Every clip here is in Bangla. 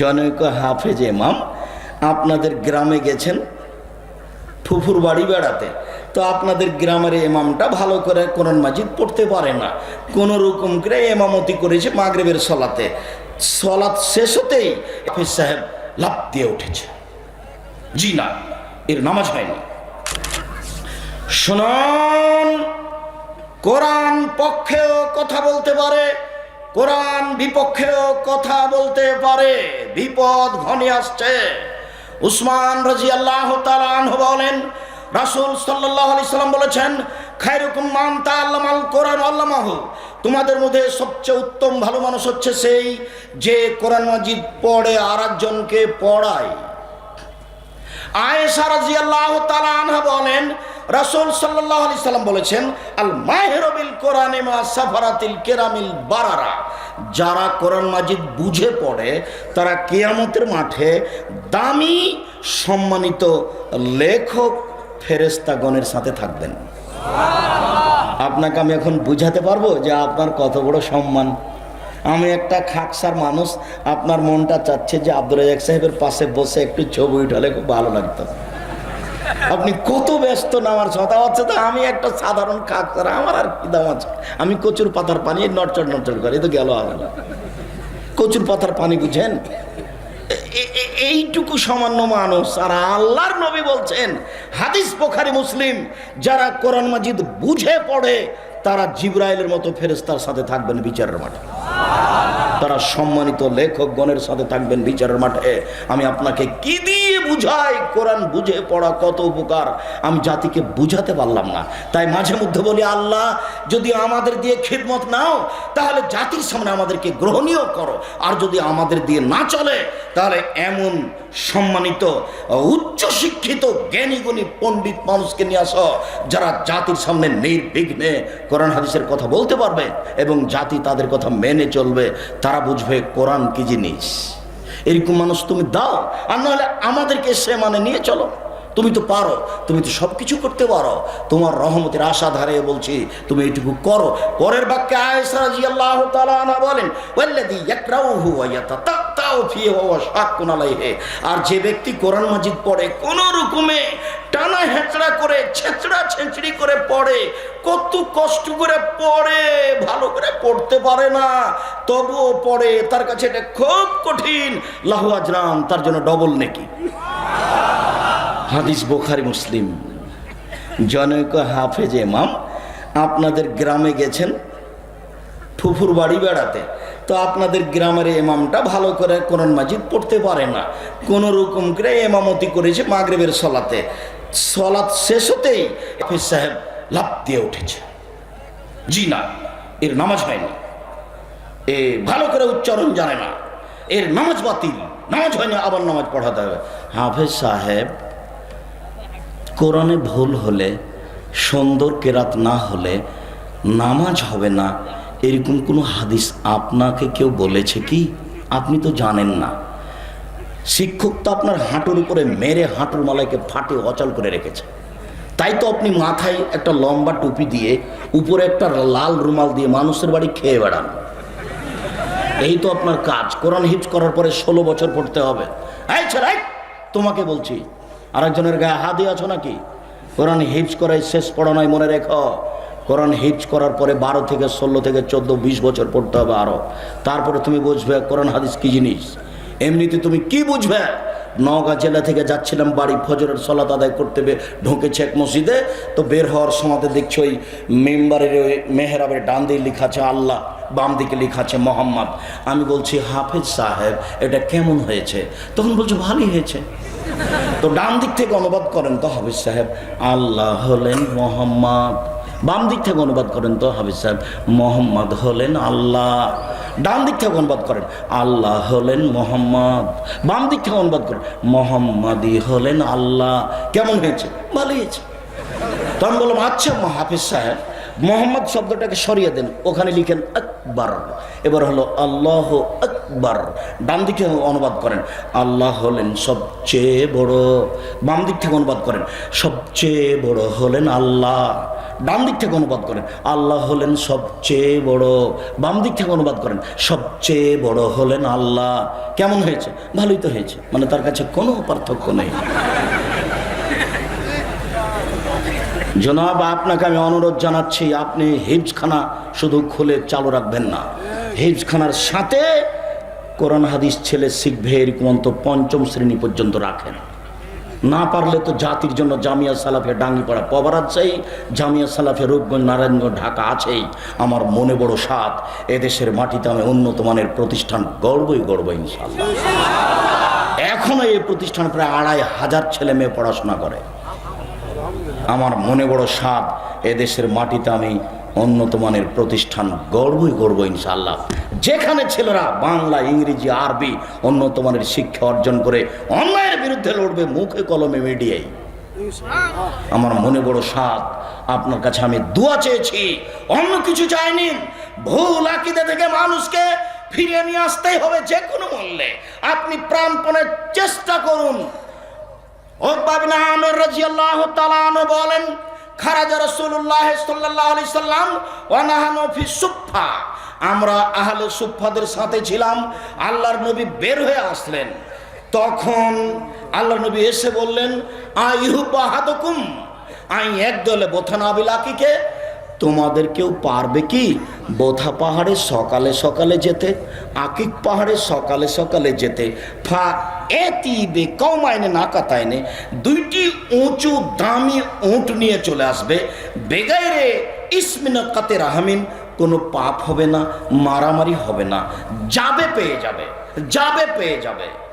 জনৈক হাফেজ এমাম আপনাদের গ্রামে গেছেন, ফুফুর বাড়ি বেড়াতে। তো আপনাদের গ্রামের এমামটা ভালো করে কোরআন মাজিদ পড়তে পারে না। কোনো রকম করে এমামতি করেছে মাগরেবের সলাতে। সলাৎ শেষ হতেই হাফিজ সাহেব লাভ দিয়ে উঠেছে। জি না, এর নামাজ হয়নি। শুনুন, কোরআন পক্ষেও কথা বলতে পারে কোরআন বিপক্ষেও কথা বলতে পারে। বিপদ ঘনিয়ে আসছে। উসমান রাজি আল্লাহ বলেন, রাসুল সাল্লাহ আলি সাল্লাম বলেছেন, খায়রুকুম মান আল্লামাল কোরআন আল্লামাহু। তোমাদের মধ্যে সবচেয়ে উত্তম ভালো মানুষ হচ্ছে সেই যে কোরআন মাজিদ পড়ে আর একজনকে পড়ায়। আয়েশা রাদিয়াল্লাহু তাআলা আনহা বলেন রাসূল সাল্লাম বলেছেন, আল মাহিরু বিল কোরআনে মা সাফারাতিল কেরামিল বারারা। যারা কোরআন মাজিদ বুঝে পড়ে, তারা কেয়ামতের মাঠে দামি, সম্মানিত লেখক ফেরেশতাগণের সাথে থাকবেন। আপনাকে আমি এখন বুঝাতে পারব যে আপনার কত বড় সম্মান। আমি একটা খাকসার মানুষ, আপনার মনটা চাচ্ছে যে আব্দুল রাজাক সাহেবের পাশে বসে একটু ছবি উঠালে খুব ভালো লাগতো। আপনি কত ব্যস্ত না, আমার কথা হচ্ছে তো আমি একটা সাধারণ খাকসার আমার আর কি দাম আছে? আমি কচুর পাতার পানি নড়চড় নড়চড় করে তো গেল আগে কচুর পাতার পানি বুঝেন? এইটুকু সামান্য মানুষ, আর আল্লাহর নবী বলছেন, হাদিস পোখারি মুসলিম, যারা কোরআন মাজিদ বুঝে পড়ে, তারা জিব্রাইলের মতো ফেরেস্তার সাথে থাকবেন বিচারের মাঠে। তারা সম্মানিত লেখকগণের সাথে থাকবেন বিচারের মাঠে। আমি আপনাকে কি দিয়ে বুঝাই? কোরআন বুঝে পড়া কত উপকার? আমি জাতিকে বুঝাতে পারলাম না। তাই মাঝে মধ্যে বলি, আল্লাহ, যদি আমাদের দিয়ে খিদমত নাও, তাহলে জাতির সামনে আমাদেরকে গ্রহণীয় করো। আর যদি আমাদের দিয়ে না চলে, তাহলে এমন সম্মানিত, উচ্চ শিক্ষিত জ্ঞানী গুণী পণ্ডিত মানুষকে নিয়ে আসো, যারা জাতির সামনে নির্বিঘ্নে কোরআন হাদিসের কথা বলতে পারবে এবং জাতি তাদের কথা মেনে চলবে। তারা বুঝবে কোরআন কি জিনিস। এরকম মানুষ তুমি দাও, আর নাহলে আমাদেরকে সে মানে নিয়ে চলো। তুমি তো পারো, তুমি তো সব কিছু করতে পারো। তোমার রহমতের আশা ধারে বলছি, তুমি এইটুকু করো। পরের বাক্যে বলেন আর যে ব্যক্তি কোরআন মাজিদ পড়ে, কোন রকমে টানা হেঁচড়া করে ছেঁচড়া ছেঁচড়ি করে পড়ে কত কষ্ট করে পড়ে, ভালো করে পড়তে পারে না। তবুও পড়ে, তার কাছে এটা খুব কঠিন। লাহু আজরান, তার জন্য ডবল নেকি। হাদিস বোখারি, মুসলিম। জনৈক হাফেজ এমাম আপনাদের গ্রামে গেছেন, ফুফুর বাড়ি বেড়াতে। তো আপনাদের গ্রামের এমামটা ভালো করে কোরআন মাজিদ পড়তে পারে না। কোনো রকম করে এমামতি করেছে মাগরেবের সলাতে। সলাৎ শেষ হতেই হাফিজ সাহেব লাভ দিয়ে উঠেছে। জি না, এর নামাজ হয়নি। এ ভালো করে উচ্চারণ জানে না। এর নামাজ বাতিল। নামাজ হয়নি, আবার নামাজ পড়াতে হবে। হাফেজ সাহেব, কোরআনে ভুল হলে, সুন্দর কেরাত না হলে নামাজ হবে না, এরকম কোনো হাদিস আপনাকে কেউ বলেছে কি? আপনি তো জানেন না। শিক্ষক তো আপনার হাঁটুর উপরে মেরে হাঁটুর মালাইকে ফাটে অচল করে রেখেছে। তাই তো আপনি মাথায় একটা লম্বা টুপি দিয়ে উপরে একটা লাল রুমাল দিয়ে মানুষের বাড়ি খেয়ে বেড়ান। এই তো আপনার কাজ। কোরআন হিফজ করার পরে ষোলো বছর পড়তে হবে। তোমাকে বলছি, আরেকজনের গায়ে হাত দিয়ে আছো নাকি? কোরআন হিফজ করাই শেষ পড়ানোয় মনে রেখো। কোরআন হিফজ করার পরে বারো থেকে ষোলো থেকে চোদ্দ, বিশ বছর পড়তে হবে আরও তারপরে তুমি বুঝবে কোরআন হাদিস কী জিনিস। এমনিতে তুমি কি বুঝবে? নওগাঁ জেলা থেকে যাচ্ছিলাম, বাড়ি ফজরের সলাত আদায় করতে ঢুকেছে এক মসজিদে। তো বের হওয়ার সময় দেখছি ওই মেম্বারের ওই মেহরাবের ডান দিয়ে লেখা আছে, আল্লাহ, বাম দিকে লেখা আছে মোহাম্মদ। আমি বলছি, হাফেজ সাহেব, এটা কেমন হয়েছে? তখন বলছে, ভালোই হয়েছে। তো ডান দিক থেকে অনুবাদ করেন তো হাফিজ সাহেব, আল্লাহ হলেন মোহাম্মদ। বাম দিক থেকে অনুবাদ করেন তো হাফিজ সাহেব, মোহাম্মদ হলেন আল্লাহ। ডান দিক থেকে অনুবাদ করেন, আল্লাহ হলেন মোহাম্মদ, বাম দিক থেকে অনুবাদ করেন, মোহাম্মদই হলেন আল্লাহ। কেমন হয়েছে? ভালো হয়েছে। তখন বললাম আচ্ছা হাফিজ সাহেব মোহাম্মদ শব্দটাকে সরিয়ে দেন। ওখানে লিখেন আকবর। এবার হলো আল্লাহ আকবর। ডান দিক থেকে অনুবাদ করেন। আল্লাহ হলেন সবচেয়ে বড়। বাম দিক থেকে অনুবাদ করেন। সবচেয়ে বড় হলেন আল্লাহ। ডান দিক থেকে অনুবাদ করেন। আল্লাহ হলেন সবচেয়ে বড়। বাম দিক থেকে অনুবাদ করেন। সবচেয়ে বড় হলেন আল্লাহ। কেমন হয়েছে? ভালোই তো হয়েছে। মানে তার কাছে কোনো পার্থক্য নেই। জনাব, আপনাকে আমি অনুরোধ জানাচ্ছি, আপনি হিজখানা শুধু খুলে চালু রাখবেন না। হিজখানার সাথে কোরআন হাদিস ছেলে শিখবে এরকম অন্ত পঞ্চম শ্রেণি পর্যন্ত রাখেন। না পারলে তো জাতির জন্য জামিয়া সালাফে ডাঙ্গিপাড়া পবারাত চাই জামিয়া সালাফে রূপগঞ্জ, নারায়ণগঞ্জ, ঢাকা আছেই আমার মনে বড় সাত এদেশের মাটিতে আমি উন্নত মানের প্রতিষ্ঠান গর্বই গর্ব ইনশাল্লাহ এখনও এই প্রতিষ্ঠান প্রায় আড়াই হাজার ছেলে মেয়ে পড়াশোনা করে। আমার মনে বড় সাপ এদেশের মাটিতে আমি উন্নত মানের প্রতিষ্ঠান গর্বই গর্ব ইনশাল্লাহ যেখানে ছেলেরা বাংলা, ইংরেজি, আরবি উন্নত মানের শিক্ষা অর্জন করে অন্যায়ের বিরুদ্ধে লড়বে মুখে কলমে মিডিয়ায়। আমার মনে বড় সাপ আপনার কাছে আমি দোয়া চেয়েছি, অন্য কিছু চাইনি, ভুল আকিদে থেকে মানুষকে ফিরিয়ে নিয়ে আসতেই হবে যে কোনো মূল্যে। আপনি প্রাণপণের চেষ্টা করুন ওকবাবিন আমের রাজিয়াল্লাহু তাআলা আনহু বলেন, খারাজা রাসূলুল্লাহ সাল্লাল্লাহু আলাইহি সাল্লাম, ওয়া ফি সুফফা। আমরা আহলে সুফফাদের সাথে ছিলাম, আল্লাহর নবী বের হয়ে আসলেন। তখন আল্লাহর নবী এসে বললেন আই এক দলে বোথানাবিলাকিকে তোমাদের কেউ পারবে কি? বোথা পাহাড়ে সকালে সকালে যেতে, আকিক পাহাড়ে সকালে সকালে যেতে। ফা এতি বে কমায়নে না কাতায়নে দুইটি উঁচু দামি উঁট নিয়ে চলে আসবে। বেগাইরে ইসমিনা কাতে রাহামিন, কোনো পাপ হবে না, মারামারি হবে না। যাবে পেয়ে যাবে যাবে পেয়ে যাবে।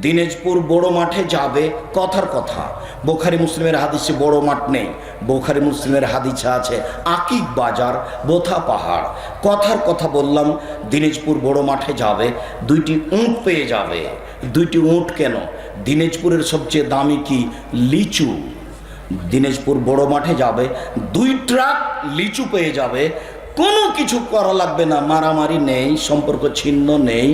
দিনাজপুর বড় মাঠে যাবে কথার কথা। বোখারি মুসলিমের হাদিসে বড় মাঠ নেই। বোখারি মুসলিমের হাদিসে আছে, আকিক বাজার, বোথা পাহাড়। কথার কথা বললাম, দিনাজপুর বড় মাঠে যাবে, দুইটি উঁট পেয়ে যাবে। দুইটি উঁট কেন? দিনাজপুরের সবচেয়ে দামি কি? লিচু। দিনাজপুর বড় মাঠে যাবে, দুই ট্রাক লিচু পেয়ে যাবে কোনো কিছু করা লাগবে না। মারামারি নেই, সম্পর্ক ছিন্ন নেই,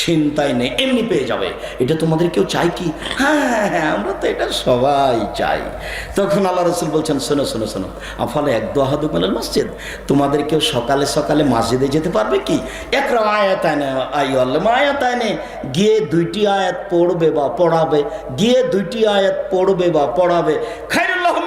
ছিনতাই নেই, এমনি পেয়ে যাবে। এটা তোমাদের কেউ চাই কি? হ্যাঁ হ্যাঁ হ্যাঁ আমরা তো এটা সবাই চাই। তখন আল্লাহ রসুল বলছেন, শোনো শোনো শোনো, আফালে এক দোহাদু মেলার মসজিদ। তোমাদের কেউ সকালে সকালে মসজিদে যেতে পারবে কি? একরা আয়াত আয়নে আই আল্লাহ আয়াত আয়নে গিয়ে দুইটি আয়াত পড়বে বা পড়াবে, গিয়ে দুইটি আয়াত পড়বে বা পড়াবে।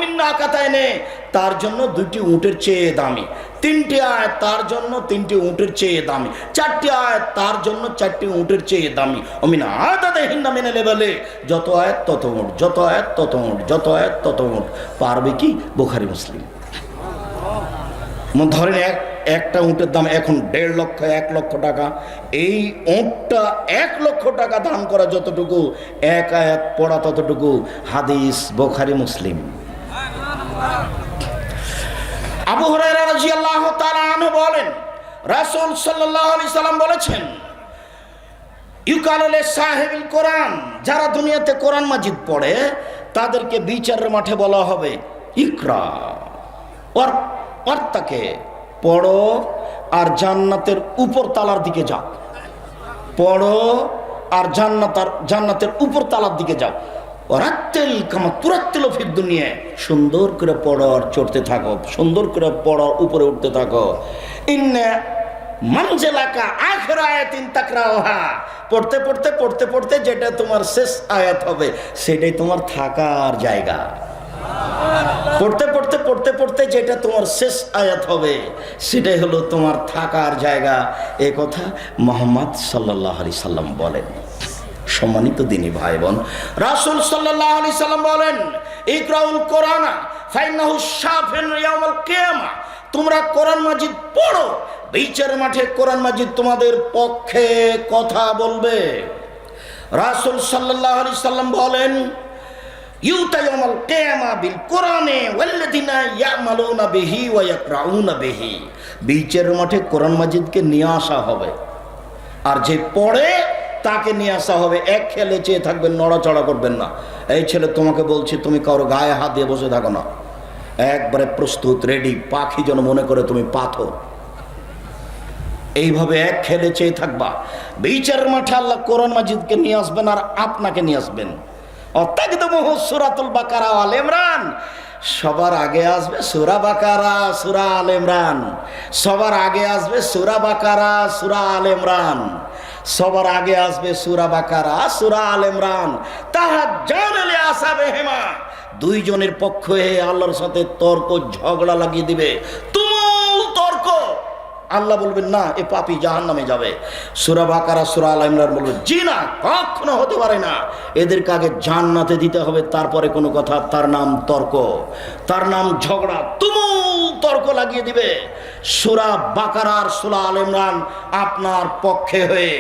মিন্না আকাতায়নে তার জন্য দুইটি উটের চেয়ে দামি। তিনটি আয়াত তার জন্য তিনটি উটের চেয়ে দামি। চারটি আয়াত তার জন্য চারটি উটের চেয়ে দামি। অমিনা আয়াতে হিন্না মেনে লেভেলে যত আয়াত, তত উঠ যত আয়াত, তত উঠ যত আয়াত, তত উঠ পারবে কি? বোখারি, মুসলিম। ধরেন এক একটা উঁটের দাম এখন দেড় লক্ষ, এক লক্ষ টাকা। এই উঁটটা এক লক্ষ টাকা দান করা যতটুকু, এক আয়াত পড়া ততটুকু। হাদিস, বোখারি, মুসলিম। আবু হুরায়রা রাদিয়াল্লাহু তাআলা আনহু বলেন, রাসূল সাল্লাল্লাহু আলাইহি সাল্লাম বলেছেন ইউকালে সাহেবুল কোরআন, যারা দুনিয়াতে কোরআন মাজিদ পড়ে, তাদেরকে বিচারের মাঠে বলা হবে, ইকরা অর্থাকে পড়ো আর জান্নাতের উপর তালার দিকে যাও। পড়ো আর জান্নাতার, জান্নাতের উপর তালার দিকে যাও। রাত্তেল কামা তুরাত্তেল ফির সুন্দর করে পড়ো আর চড়তে থাকো। সুন্দর করে পড়ো, উপরে উঠতে থাকো। ইন্নে পড়তে পড়তে পড়তে পড়তে যেটা তোমার শেষ আয়াত হবে, সেটাই তোমার থাকার জায়গা। পড়তে পড়তে পড়তে পড়তে যেটা তোমার শেষ আয়াত হবে, সেটাই হলো তোমার থাকার জায়গা। এ কথা মোহাম্মদ সাল্লাহ সাল্লাম বলেন। সম্মানিত দিনী ভাই বোন রাসুল সাল্লাহ সাল্লাম বলেন, ইকরাউল কোরআনা তোমরা কোরআন মাজিদ পড়ো বিচার মাঠে কোরআন মাজিদ তোমাদের পক্ষে কথা বলবে। রাসুল সাল্লাহ আলি সাল্লাম বলেন ইউতায়ামাল বিল ওয়া মাঠে কোরআন মাজিদকে নিয়ে আসা হবে। আর যে পড়ে তাকে নিয়ে আসা হবে। এক খেলে চেয়ে থাকবেন, নড়াচড়া করবেন না। এই ছেলে তোমাকে বলছি, তুমি কারও গায়ে হাত দিয়ে বসে থাকো না। একবারে প্রস্তুত, রেডি। পাখি যেন মনে করে তুমি পাথর। এইভাবে এক খেলে চেয়ে থাকবা। বিচার মাঠে আল্লাহ কোরআন মাজিদকে নিয়ে আসবেন আর আপনাকে নিয়ে আসবেন। সুরাতুল বাকারা সবার আগে আসবে সুরা বাকারা সবার আগে আসবে সুরা বাকারা, সুরা আল ইমরান। সবার আগে আসবে সুরা বাকারা, সুরা আল ইমরান। হেমা দুইজনের পক্ষ হয়ে আল্লাহর সাথে তর্ক, ঝগড়া লাগিয়ে দিবে। তুমুল তর্ক। আল্লাহ বলবেন, না, এ পাপি জাহান নামে যাবে। সুরা বাকারা, সুরা আল ইমরান বলবে, জি না, কখনো হতে পারে না। এদেরকে আগে জান্নাতে দিতে হবে, তারপরে কোনো কথা, তার নাম তর্ক। তার নাম ঝগড়া, তুমুল তর্ক লাগিয়ে দিবে। সুরা বাকারার সুরা আল ইমরান আপনার পক্ষে হয়ে